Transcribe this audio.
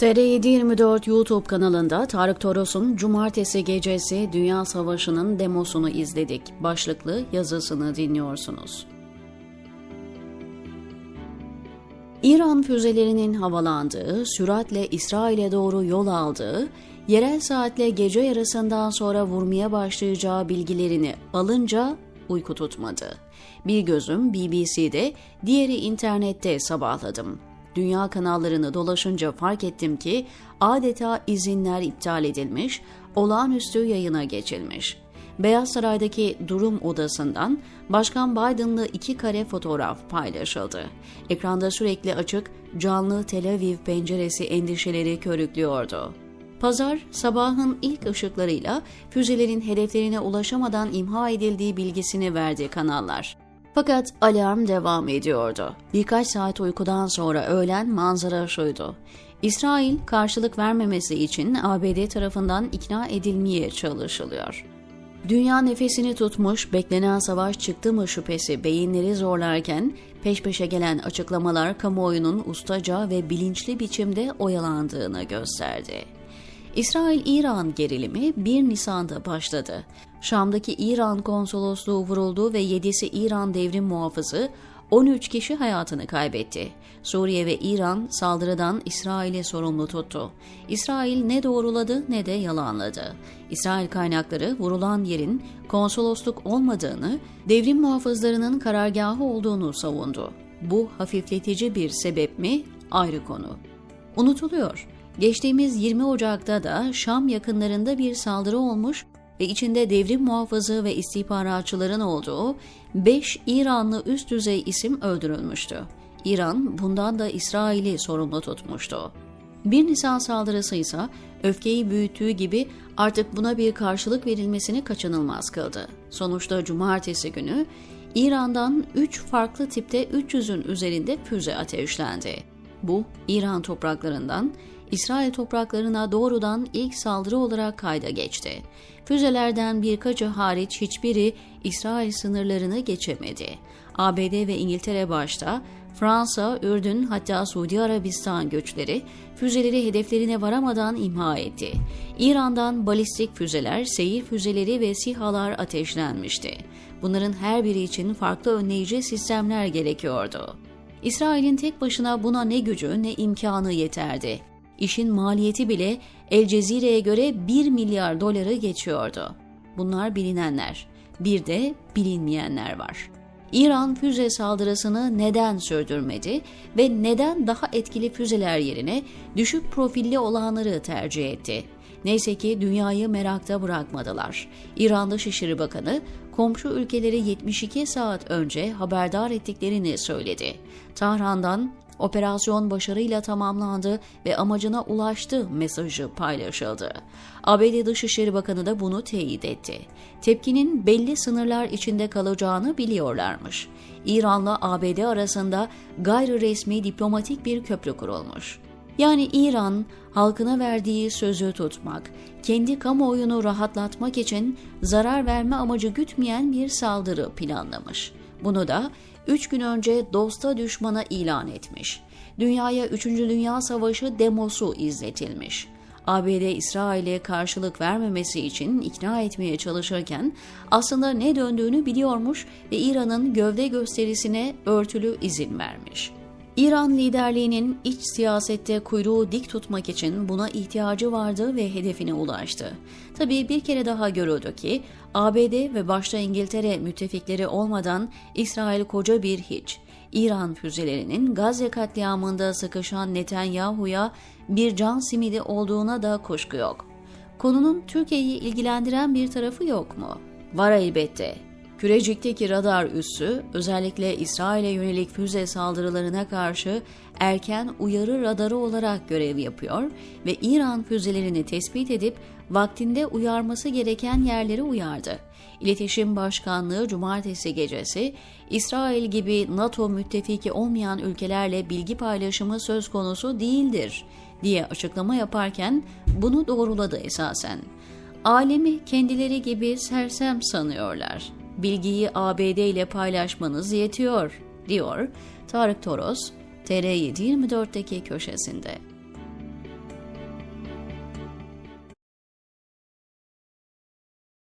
TR724 YouTube kanalında Tarık Toros'un Cumartesi gecesi Dünya Savaşı'nın demosunu izledik. Başlıklı yazısını dinliyorsunuz. İran füzelerinin havalandığı, süratle İsrail'e doğru yol aldığı, yerel saatle gece yarısından sonra vurmaya başlayacağı bilgilerini alınca uyku tutmadı. Bir gözüm BBC'de, diğeri internette sabahladım. Dünya kanallarını dolaşınca fark ettim ki adeta izinler iptal edilmiş, olağanüstü yayına geçilmiş. Beyaz Saray'daki durum odasından Başkan Biden'lı iki kare fotoğraf paylaşıldı. Ekranda sürekli açık, canlı Tel Aviv penceresi endişeleri körüklüyordu. Pazar sabahın ilk ışıklarıyla füzelerin hedeflerine ulaşamadan imha edildiği bilgisini verdi kanallar. Fakat alarm devam ediyordu. Birkaç saat uykudan sonra öğlen manzara şuydu. İsrail karşılık vermemesi için ABD tarafından ikna edilmeye çalışılıyor. Dünya nefesini tutmuş, beklenen savaş çıktı mı şüphesi beyinleri zorlarken peş peşe gelen açıklamalar kamuoyunun ustaca ve bilinçli biçimde oyalandığını gösterdi. İsrail-İran gerilimi 1 Nisan'da başladı. Şam'daki İran konsolosluğu vuruldu ve 7'si İran devrim muhafızı, 13 kişi hayatını kaybetti. Suriye ve İran saldırıdan İsrail'i sorumlu tuttu. İsrail ne doğruladı ne de yalanladı. İsrail kaynakları vurulan yerin konsolosluk olmadığını, devrim muhafızlarının karargahı olduğunu savundu. Bu hafifletici bir sebep mi? Ayrı konu. Unutuluyor. Geçtiğimiz 20 Ocak'ta da Şam yakınlarında bir saldırı olmuş ve içinde devrim muhafızı ve istihbaratçıların olduğu 5 İranlı üst düzey isim öldürülmüştü. İran bundan da İsrail'i sorumlu tutmuştu. 1 Nisan saldırısı ise öfkeyi büyüttüğü gibi artık buna bir karşılık verilmesini kaçınılmaz kıldı. Sonuçta cumartesi günü İran'dan 3 farklı tipte 300'ün üzerinde füze ateşlendi. Bu İran topraklarından İsrail topraklarına doğrudan ilk saldırı olarak kayda geçti. Füzelerden birkaçı hariç hiçbiri İsrail sınırlarını geçemedi. ABD ve İngiltere başta Fransa, Ürdün hatta Suudi Arabistan göçleri füzeleri hedeflerine varamadan imha etti. İran'dan balistik füzeler, seyir füzeleri ve sihalar ateşlenmişti. Bunların her biri için farklı önleyici sistemler gerekiyordu. İsrail'in tek başına buna ne gücü ne imkanı yeterdi. İşin maliyeti bile El Cezire'ye göre 1 milyar doları geçiyordu. Bunlar bilinenler. Bir de bilinmeyenler var. İran füze saldırısını neden sürdürmedi ve neden daha etkili füzeler yerine düşük profilli olanları tercih etti? Neyse ki dünyayı merakta bırakmadılar. İran Dışişleri Bakanı komşu ülkeleri 72 saat önce haberdar ettiklerini söyledi. Tahran'dan operasyon başarıyla tamamlandı ve amacına ulaştı mesajı paylaşıldı. ABD Dışişleri Bakanı da bunu teyit etti. Tepkinin belli sınırlar içinde kalacağını biliyorlarmış. İran'la ABD arasında gayri resmi diplomatik bir köprü kurulmuş. Yani İran halkına verdiği sözü tutmak, kendi kamuoyunu rahatlatmak için zarar verme amacı gütmeyen bir saldırı planlamış. Bunu da 3 gün önce dosta düşmana ilan etmiş. Dünyaya 3. Dünya Savaşı demosu izletilmiş. ABD İsrail'e karşılık vermemesi için ikna etmeye çalışırken aslında ne döndüğünü biliyormuş ve İran'ın gövde gösterisine örtülü izin vermiş. İran liderliğinin iç siyasette kuyruğu dik tutmak için buna ihtiyacı vardı ve hedefine ulaştı. Tabii bir kere daha görüldü ki ABD ve başta İngiltere müttefikleri olmadan İsrail koca bir hiç. İran füzelerinin Gazze katliamında sıkışan Netanyahu'ya bir can simidi olduğuna da kuşku yok. Konunun Türkiye'yi ilgilendiren bir tarafı yok mu? Var elbette. Kürecik'teki radar üssü özellikle İsrail'e yönelik füze saldırılarına karşı erken uyarı radarı olarak görev yapıyor ve İran füzelerini tespit edip vaktinde uyarması gereken yerleri uyardı. İletişim Başkanlığı cumartesi gecesi İsrail gibi NATO müttefiki olmayan ülkelerle bilgi paylaşımı söz konusu değildir diye açıklama yaparken bunu doğruladı esasen. Alemi kendileri gibi sersem sanıyorlar bilgiyi ABD ile paylaşmanız yetiyor, diyor Tarık Toros, TR724'deki köşesinde.